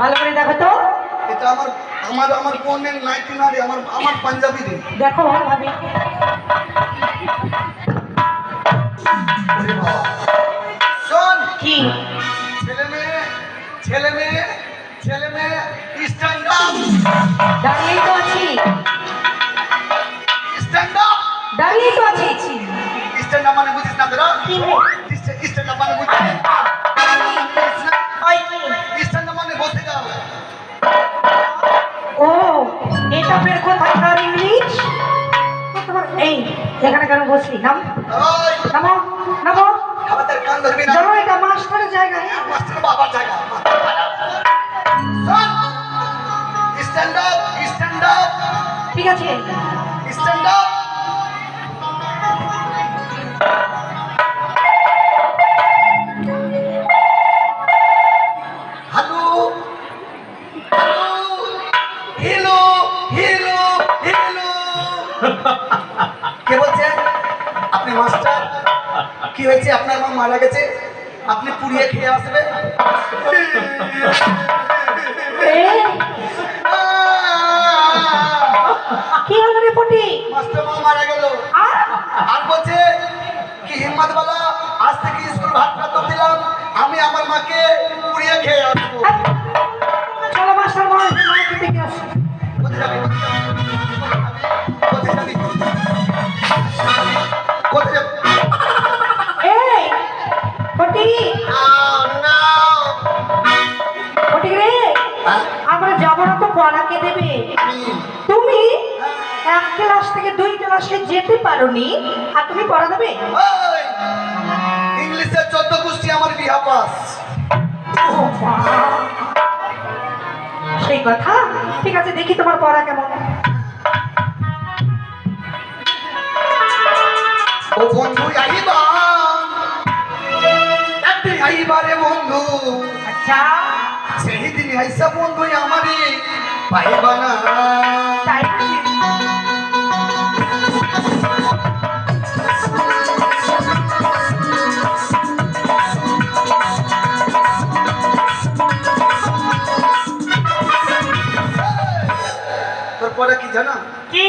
ভালো করে দেখো তো। এটা আমার আমার আমার বোনের নাইটি নারী আমার আমার পাঞ্জাবি রে। দেখো ভালোভাবে শোন কি? ছেলে মেয়ে ছেলে মেয়ে ছেলে মেয়ে স্ট্যান্ড আপ দাঁড়িয়েই তো আছি। স্ট্যান্ড আপ দাঁড়িয়েই তো আছি। স্ট্যান্ড আপ মানে বুঝিস না তোরা? স্ট্যান্ড আপ মানে বুঝিস? নাম? নামো নামো। আমাদের কান ধরবি না জানো এটা মাস্টারের জায়গা। মাস্টার বাবার জায়গা স্ট্যান্ড আপ স্ট্যান্ড আপ ঠিক আছে। স্ট্যান্ড আপ হয়েছে আপনার মা মারা গেছে আপনি পুড়িয়ে খেয়ে আসবে কি হলো রে পটি? মাস্টার মা মারা গেল। আর? বলছে কি হিম্মত বলা আজ থেকে স্কুল ভাত দিলাম আমি আমার মাকে পুড়িয়ে খেয়ে আসব। চলো মাস্টার মা মাকে দেখে তুমি এক ক্লাস থেকে দুই ক্লাসে যেতে পারোনি আর তুমি পড়া দেবে? চোদ্দ গোষ্ঠী আমার বিহা পাস। সেই কথা? ঠিক আছে দেখি তোমার পড়া কেমন। ও বন্ধু একদিন আইবারে বন্ধু। আচ্ছা। সেই দিন আইসা বন্ধু আমারে। পাইবা না পরে কি জানা? কি?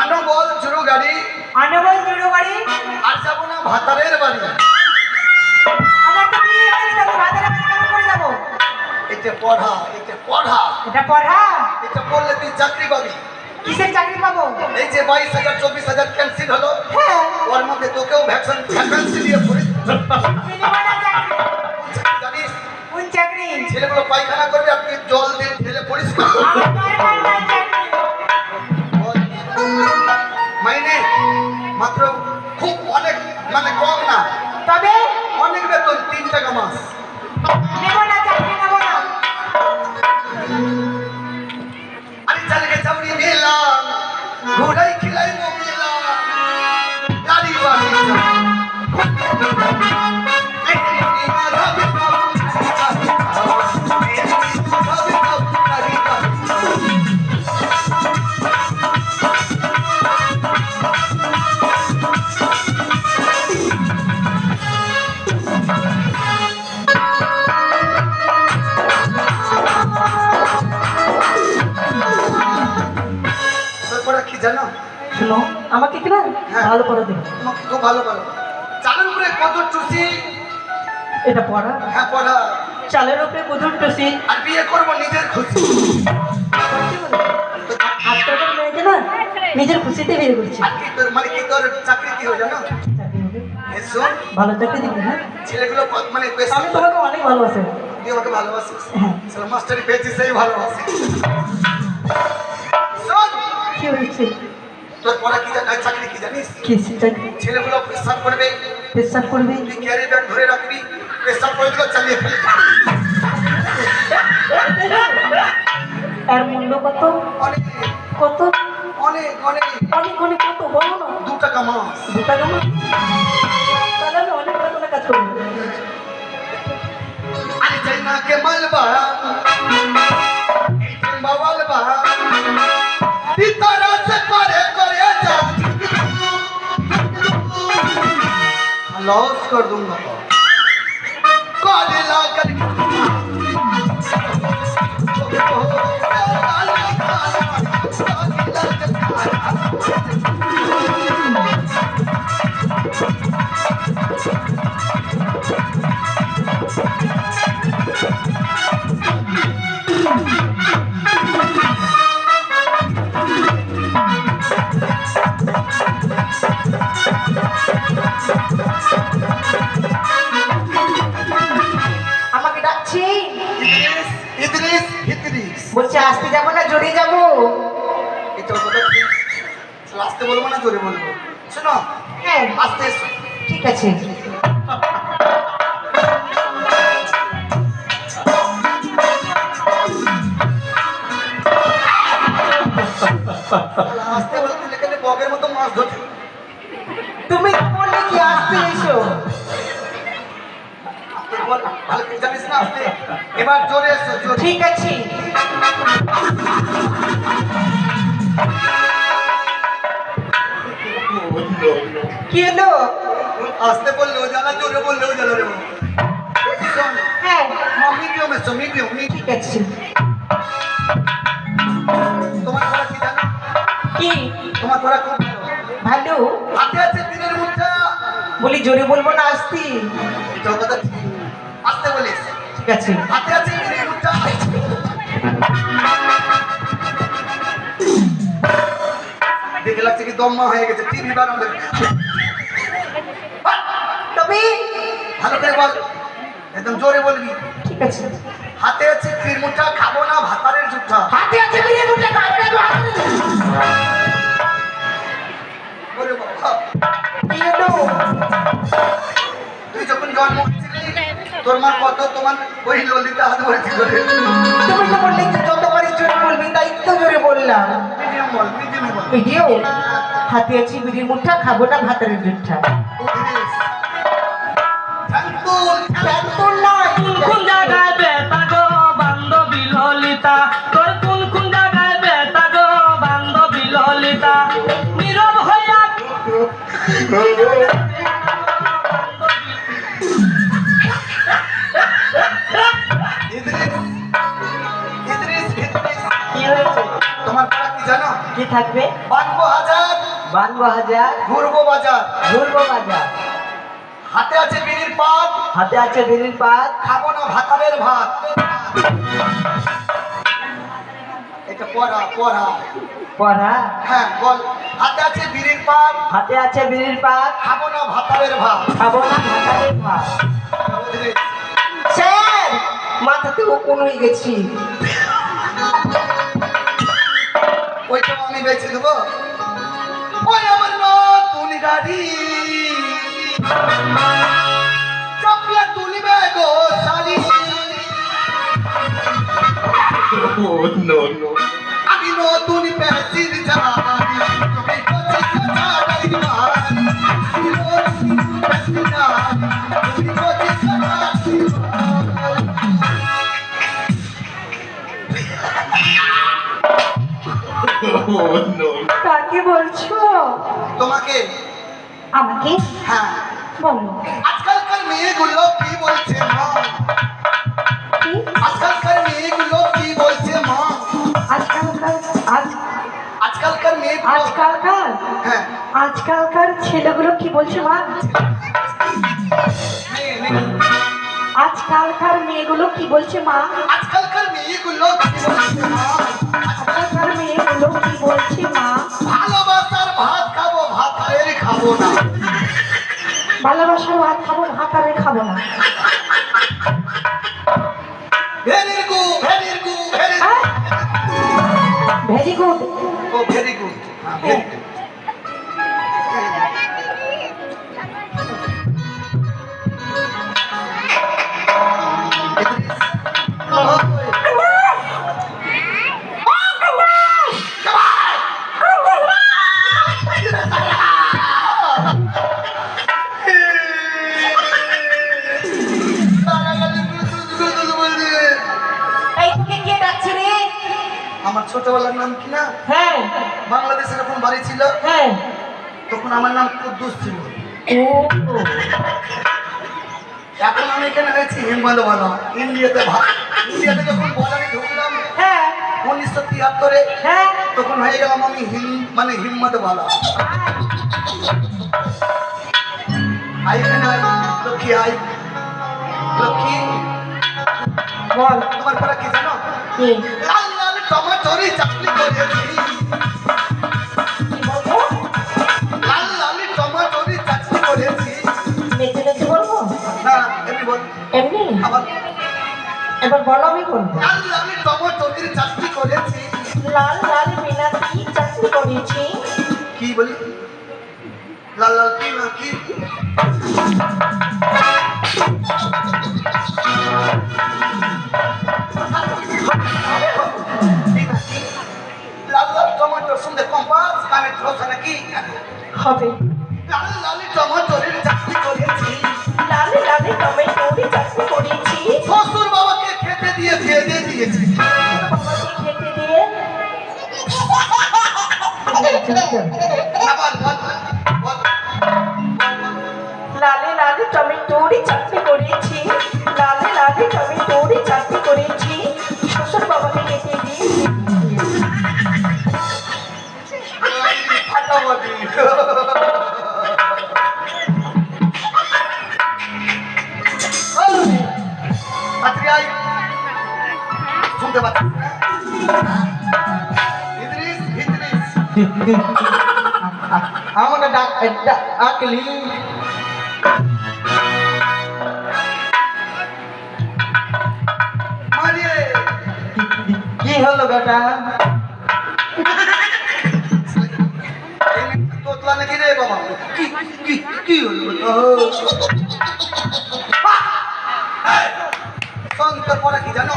আনো বল চুরু গাড়ি। আনবল জুড়ো বাড়ি আর যাব না ভাতারের বাড়ি। আমার তো বিয়ে যাব ভাতের বাড়ি কেমন করে যাব? এটা পড়া এটা পড়া। এটা পড়া? এটা পড়লে তুই চাকরি পাবি। কিসের চাকরি পাবো? এই যে বাইশ হাজার চব্বিশ হাজার ক্যান্সেল হলো হ্যাঁ। ওর মধ্যে তোকেও ভ্যাকসিন ভ্যাকেন্সি দিয়ে পড়ে। জানিস? কোন চাকরি? ছেলেগুলো পায়খানা করবে আপনি জল দিয়ে ঢেলে পরিষ্কার। মাইনে মাত্র খুব অনেক মানে কম না। তবে? অনেক বেতন তিন টাকা মাস। জানো? শোনো আমাকে কি না হ্যাঁ। ভালো করে দেবে। তোমাকে খুব ভালো ভালো চালের উপরে কত টুসি? এটা পড়া। হ্যাঁ পড়া। চালের উপরে বুধুর টসি? আর বিয়ে করব নিজের খুশি। আজকালকার মেয়েকে না নিজের খুশিতে বিয়ে করছে। আর কি তোর মানে কি তোর চাকরি কি হয় জানো? চাকরি হবে। এ শোন ভালো চাকরি দিবি হ্যাঁ? ছেলেগুলো মানে আমি তোমাকে অনেক ভালোবাসি। তুই আমাকে ভালোবাসিস। হ্যাঁ। মাস্টারি পেয়েছিস সেই ভালোবাসি। শোন কি হয়েছে। তোর পড়া কি জানিস? চাকরি কি জানিস? কিসে চাকরি ছেলেগুলো প্রেসার করবে। পেশাব করবে? তুই ক্যারি ব্যাগ ধরে রাখবি। প্রেসার করে দিলে চালিয়ে ফেলবি। মূল্য কত? অনেক। কত? অনেক অনেক। অনেক অনেক। কত? বলো না। দু টাকা মাস। দু টাকা মাস? তাহলে আমি অনেক বেতনে কাজ করব। আরে চাই না কে মালবা लॉस कर दूँगा। আসতে যাব না জোরে যাব? কথা আসতে বলব না জোরে বলব? শোনো হ্যাঁ। আসতে ঠিক আছে। কি আসতে জ্বালা জোরে বললেও জ্বালা রে হ্যাঁ। মিডিয়াম এসো মিডিয়াম মিডিয়াম ঠিক আছে। তোমার কি জানো? কি? তোমার করা খুব ভালো। ভালো? হাতে আছে দিনের মুঠা বলি জোরে বলব না আসতে। কথা আসতে বলিস। ঠিক আছে। হাতে আছে দিনের মুঠা দম্মা হয়ে গেছে টিভি বানানো তবে ভালো করে বল। একদম জোরে বলবি। ঠিক আছে। হাতে আছে তীর মুঠা খাব না ভাতারের জুঠা। হাতে আছে দুটো কাপড়ে ওরে বাবা, তুই যখন জন্ম তোর মা কত তোমার ওই ললিতা হাত ধরেছিল তুমি তো বললে যে যত পারিস জোরে বলবি তাই তো জোরে বললাম। Medium ball medium ball. Video হাতে আছি বিড়ির মুঠা খাব না ভাতারের দুধটা উদ্দেশ শান্তুল একদম নয় কোন জায়গায় বেতা গো বান্ধবী ললিতা? তোর কোন কোন জায়গায় বেতা গো বান্ধবী ললিতা? নীরব হইয়া ইদ্রিস ইদ্রিস ইদ্রিস। কি তোমার কি জানো? কি থাকবে? বানবো হাজার। বানবো হাজার ঘুরবো বাজার। ঘুরবো বাজার। হাতে আছে বিড়ির পাত। হাতে আছে বিড়ির পাত। খাব না ভাতারের ভাত। এটা পড়া পড়া। পড়া? হ্যাঁ বল। হাতে আছে বিড়ির পাত। হাতে আছে বিড়ির পাত। খাব না ভাতারের ভাত। খাব না ভাতারের ভাত। স্যার মাথাতে কোন হয়ে গেছি আমি নতুন প্যাসির যাই তুমি কোচি ছাড়াই মার আমি নতুন প্যাসির যাই তুমি কাকে বলছো? তোমাকে? আমাকে? হ্যাঁ। বলো। আজকালকার মেয়েগুলো কি বলছে মা? আজকালকার মেয়েগুলো আজকালকার মেয়েগুলো আজকালকার? হ্যাঁ। আজকালকার ছেলেগুলো কি বলছে মা? মেয়ে, মেয়ে। আজকালকার মেয়েগুলো কি বলছে মা? আজকালকার মেয়েগুলো কি বলছে মা? আজকালকার মেয়েগুলো কি বলছে মা? ভালোবাসার ভাত খাব ভাত খাব না। ভালোবাসার ভাত খাব ভাত আর খাব না। ও ভেরি গুড ভেরি গুড বাড়ি ছিল? হ্যাঁ। তখন আমার নাম কুদ্দুস ছিল। এখন আমি এখানে হয়েছি হিমালয় বলা ইন্ডিয়াতে ইন্ডিয়াতে যখন বর্ডারে ঢুকলাম হ্যাঁ। উনিশশো তিয়াত্তরে হ্যাঁ। তখন হয়ে গেলাম আমি হিম মানে হিম্মত বলা আই এখানে আই লক্ষ্মী আই। লক্ষ্মী বল। তোমার পরে কি জানো? লাল লাল টমাটোরি চাটনি করেছি। এমনি? এবার বলো আমি কোনটা লাল লাল করেছি। লাল লাল বিনাতি চাটনি করেছি? কি বলি? লাল লাল কি কি? লাল লাল টমেটোর সঙ্গে কম্পাস কানে ধরছে নাকি হবে। লাল লাল লালে লালে টমেটোর চাটনি করেছি। লালে লালে টমেটোর চাটনি করেছি। শ্বশুর বাবাকে খেতে দিয়ে ফাটাফাটি শুনতে পাচ্ছিস আমাকে ডাক ডা- ডাকলি মারিয়ে কি হলো বেটা তোতলা নাকি রে বাবা কি হলো পরে কি জানো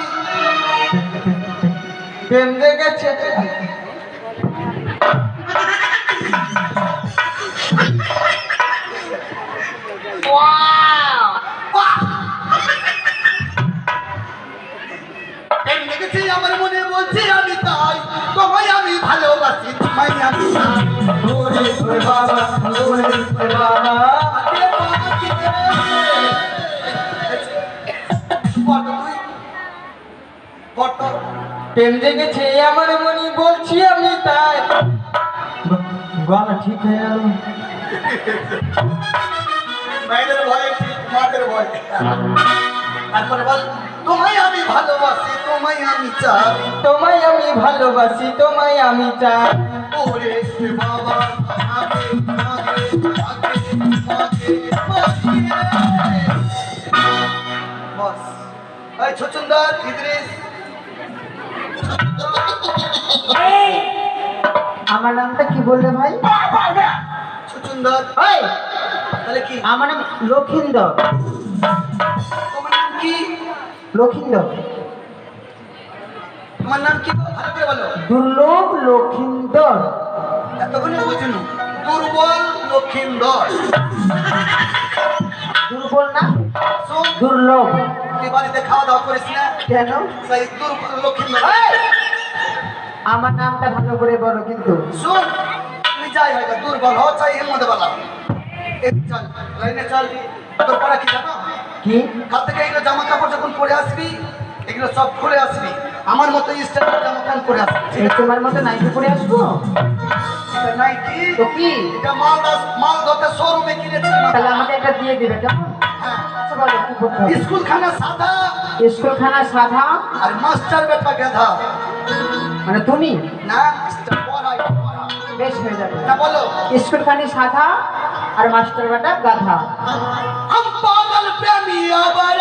প্রেম দেখেছে প্রেম দেখেছে আমার মনে বলছি আমি তাই। গলা ঠিক হয়ে গেল। ভয় ঠিক মাদের ভয়। তারপরে বল তোমায় আমি ভালোবাসি তোমায় আমি চাই। তোমায় আমি ভালোবাসি তোমায় আমি চাই। ওরে বাবা ছচুন্দর ইদ্রিস আমার নামটা কি বললে ভাই? ছচুন্দর ওই তাহলে কি? আমার নাম লক্ষিন্দর। তোমার নাম কি? লক্ষিন্দর। তোমার নাম কি? ভালো করে বলো। দুর্লভ লক্ষিন্দর। এতক্ষণ বুঝুন। দুর্বল লক্ষিন্দর। দুর্বল না? দুর্লভ। তুই বাড়িতে খাওয়া দাওয়া করিস না? কেন? সেই দুর্বল লক্ষিন্দর। আমার নামটা ভালো করে বলো কিন্তু। শোন তুই যাই হয় দুর্বল হ চাই এর মধ্যে বলা। এই চল লাইনে চল। তোর পড়া কি জানো? কি? কাল থেকে এগুলো জামা কাপড় যখন পরে আসবি এগুলো সব খুলে আসবি। আমার মতো স্টাইলের জামা প্যান্ট পরে আসবি। তোমার মতো নাইটি পরে আসব? নাইটি? তো কি? এটা মালদাস মালদাতে শোরুমে কিনেছি তাহলে আমাকে একটা দিয়ে দিবে কেমন? হ্যাঁ। আচ্ছা কি করতে হবে? স্কুল খানা সাদা সাদা আর মাস্টার বেটা গেধা। মানে তুমি না বেশ হয়ে যাবে। না বলো। স্কুল খানি সাধা আর মাস্টার বাটা গাধা। আম পাগল প্রেমী আবার